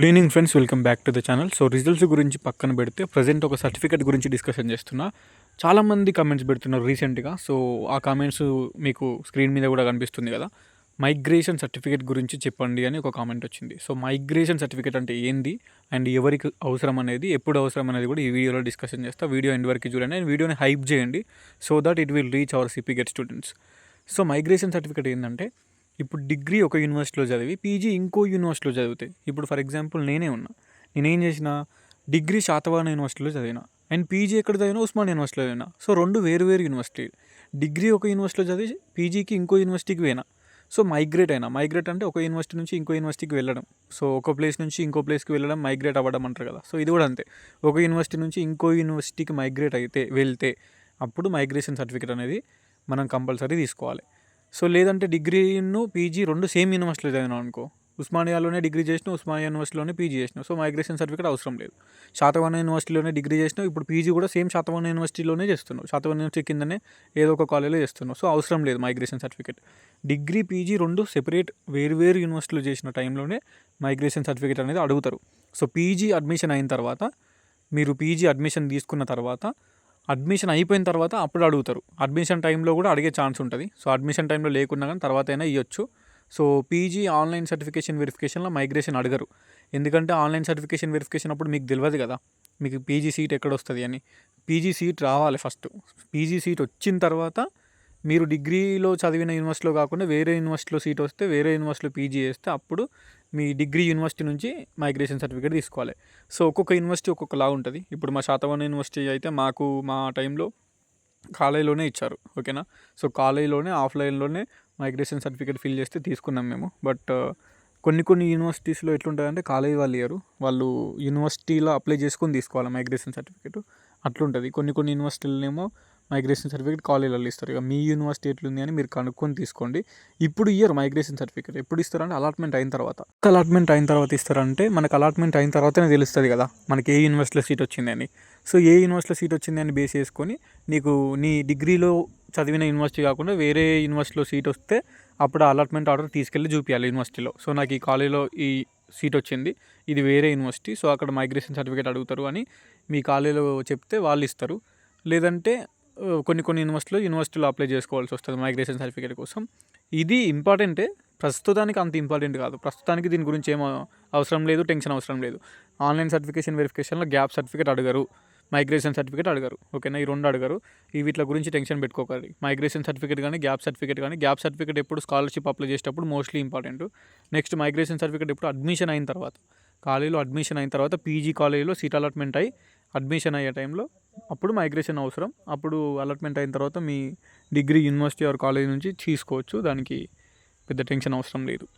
Good evening friends welcome back to the channel so results గురించి పక్కన పెడితే present ఒక సర్టిఫికేట్ గురించి డిస్కషన్ చేస్తున్నా. చాలామంది కామెంట్స్ పెడుతున్నారు రీసెంట్గా సో ఆ కామెంట్స్ మీకు స్క్రీన్ మీద కూడా కనిపిస్తుంది కదా. మైగ్రేషన్ సర్టిఫికేట్ గురించి చెప్పండి అని ఒక కామెంట్ వచ్చింది. సో మైగ్రేషన్ సర్టిఫికేట్ అంటే ఏంది? అండ్ ఎవరికి అవసరం అనేది ఎప్పుడు అవసరం అనేది కూడా ఈ వీడియోలో డిస్కషన్ చేస్తా. వీడియో ఎండ్ వరకు చూడండి. అండ్ వీడియోని హైప్ చేయండి. So that it will reach our CPGET students so migration certificate ఏంటంటే ఇప్పుడు డిగ్రీ ఒక యూనివర్సిటీలో చదివి పీజీ ఇంకో యూనివర్సిటీలో చదివితే ఇప్పుడు ఫర్ ఎగ్జాంపుల్ నేనే ఉన్నా. నేనేం చేసిన డిగ్రీ శాతవాహన యూనివర్సిటీలో చదివిన అండ్ పీజీ ఎక్కడ చదివినా ఉస్మాన్ యూనివర్సిటీలో చదివిన. సో రెండు వేరు వేరు యూనివర్సిటీ. డిగ్రీ ఒక యూనివర్సిటీలో చదివి పీజీకి ఇంకో యూనివర్సిటీకి పోయినా. సో మైగ్రేట్ అయినా. మైగ్రేట్ అంటే ఒక యూనివర్సిటీ నుంచి ఇంకో యూనివర్సిటీకి వెళ్ళడం. సో ఒక ప్లేస్ నుంచి ఇంకో ప్లేస్కి వెళ్ళడం మైగ్రేట్ అవ్వడం అంటారు కదా. సో ఇది కూడా అంతే. ఒక యూనివర్సిటీ నుంచి ఇంకో యూనివర్సిటీకి మైగ్రేట్ అయితే వెళ్తే అప్పుడు మైగ్రేషన్ సర్టిఫికేట్ అనేది మనం కంపల్సరీ తీసుకోవాలి. సో లేదంటే డిగ్రీను పీజీ రెండు సేమ్ యూనివర్సిటీలో చదివినాం అనుకో. ఉస్మానియాలోనే డిగ్రీ చేసినావు ఉస్మానియా యూనివర్సిటీలోనే పీజీ చేసినావు. సో మైగ్రేషన్ సర్టిఫికేట్ అవసరం లేదు. శాతవాహన యూనివర్సిటీలోనే డిగ్రీ చేసినావు ఇప్పుడు పీజీ కూడా సేమ్ శాతవాహన యూనివర్సిటీలోనే చేస్తున్నావు. శాతవాహన యూనివర్సిటీ కిందనే ఏదో ఒక కాలేజీలో చేస్తున్నావు. సో అవసరం లేదు మైగ్రేషన్ సర్టిఫికేట్. డిగ్రీ పీజీ రెండు సెపరేట్ వేరు వేరు యూనివర్సిటీలో చేసిన టైంలోనే మైగ్రేషన్ సర్టిఫికేట్ అనేది అడుగుతారు. సో పీజీ అడ్మిషన్ అయిన తర్వాత మీరు పీజీ అడ్మిషన్ తీసుకున్న తర్వాత అడ్మిషన్ అయిపోయిన తర్వాత అప్పుడు అడుగుతారు. అడ్మిషన్ టైంలో కూడా అడిగే ఛాన్స్ ఉంటుంది. సో అడ్మిషన్ టైంలో లేకున్నా కానీ తర్వాత అయినా ఇవ్వచ్చు సో పీజీ ఆన్లైన్ సర్టిఫికేషన్ వెరిఫికేషన్లో మైగ్రేషన్ అడగరు. ఎందుకంటే ఆన్లైన్ సర్టిఫికేషన్ వెరిఫికేషన్ అప్పుడు మీకు తెలియదు కదా. మీకు పీజీ సీట్ ఎక్కడ వస్తుంది అని. పీజీ సీట్ రావాలి ఫస్ట్. పీజీ సీట్ వచ్చిన తర్వాత మీరు డిగ్రీలో చదివిన యూనివర్సిటీలో కాకుండా వేరే యూనివర్సిటీలో సీట్ వస్తే వేరే యూనివర్సిటీలో పీజీ చేస్తే అప్పుడు మీ డిగ్రీ యూనివర్సిటీ నుంచి మైగ్రేషన్ సర్టిఫికేట్ తీసుకోవాలి. సో ఒక్కొక్క యూనివర్సిటీ ఒక్కొక్కలా ఉంటుంది. ఇప్పుడు మా శాతవాహన యూనివర్సిటీ అయితే మాకు మా టైంలో కాలేజీలోనే ఇచ్చారు. ఓకేనా? సో కాలేజీలోనే ఆఫ్లైన్లోనే మైగ్రేషన్ సర్టిఫికేట్ ఫిల్ చేస్తే తీసుకున్నాం మేము. బట్ కొన్ని కొన్ని యూనివర్సిటీస్లో ఎట్లుంటుందంటే కాలేజీ వాళ్ళు ఇయ్యరు. వాళ్ళు యూనివర్సిటీలో అప్లై చేసుకొని తీసుకోవాలి మైగ్రేషన్ సర్టిఫికేట్. అట్లుంటుంది. కొన్ని కొన్ని యూనివర్సిటీలనేమో మైగ్రేషన్ సర్టిఫికేట్ కాలేజీలలో ఇస్తారు. ఇక మీ యూనివర్సిటీ ఎట్లుంది అని మీరు కనుక్కొని తీసుకోండి. ఇప్పుడు ఇయ్యరు మైగ్రేషన్ సర్టిఫికేట్ ఎప్పుడు ఇస్తారంటే అలాట్మెంట్ అయిన తర్వాత. అలాట్మెంట్ అయిన తర్వాత ఇస్తారంటే మనకు అలాట్మెంట్ అయిన తర్వాతనే తెలుస్తుంది కదా మనకి ఏ యూనివర్సిటీలో సీట్ వచ్చింది అని. సో ఏ యూనివర్సిటీలో సీట్ వచ్చింది అని బేస్ చేసుకొని నీకు నీ డిగ్రీలో చదివిన యూనివర్సిటీ కాకుండా వేరే యూనివర్సిటీలో సీట్ వస్తే అప్పుడు అలాట్మెంట్ ఆర్డర్ తీసుకెళ్ళి చూపించాలి యూనివర్సిటీలో. సో నాకు ఈ కాలేజీలో ఈ సీట్ వచ్చింది ఇది వేరే యూనివర్సిటీ సో అక్కడ మైగ్రేషన్ సర్టిఫికేట్ అడుగుతారు అని మీ కాలేజీలో చెప్తే వాళ్ళు ఇస్తారు. లేదంటే కొన్ని కొన్ని యూనివర్సిటీలో యూనివర్సిటీలో అప్లై చేసుకోవాల్సి వస్తుంది మైగ్రేషన్ సర్టిఫికేట్ కోసం. ఇది ఇంపార్టెంటే ప్రస్తుతానికి అంత ఇంపార్టెంట్ కాదు. ప్రస్తుతానికి దీని గురించి ఏమో అవసరం లేదు టెన్షన్ అవసరం లేదు. ఆన్లైన్ సర్టిఫికేషన్ వెరిఫికేషన్లో గ్యాప్ సర్టిఫికేట్ అడగరు. మైగ్రేషన్ సర్టిఫికేట్ అడగరు. ఓకేనా? ఈ రెండు అడగరు. ఈ వీటి గురించి టెన్షన్ పెట్టుకోకండి. మైగ్రేషన్ సర్టిఫికేట్ కానీ గ్యాప్ సర్టిఫికేట్ కానీ గ్యాప్ సర్టిఫికేట్ ఎప్పుడు స్కాలర్షిప్ అప్లై చేసేటప్పుడు mostly important next migration certificate ఎప్పుడు అడ్మిషన్ అయిన తర్వాత కాలేజీలో అడ్మిషన్ అయిన తర్వాత పీజీ కాలేజీలో సీట్ అలాట్మెంట్ అయ్యి అడ్మిషన్ అయ్యే టైంలో అప్పుడు మైగ్రేషన్ అవసరం. అప్పుడు అలాట్మెంట్ అయిన తర్వాత మీ డిగ్రీ యూనివర్సిటీ ఆర్ కాలేజ్ నుంచి తీసుకోవచ్చు. దానికి పెద్ద టెన్షన్ అవసరం లేదు.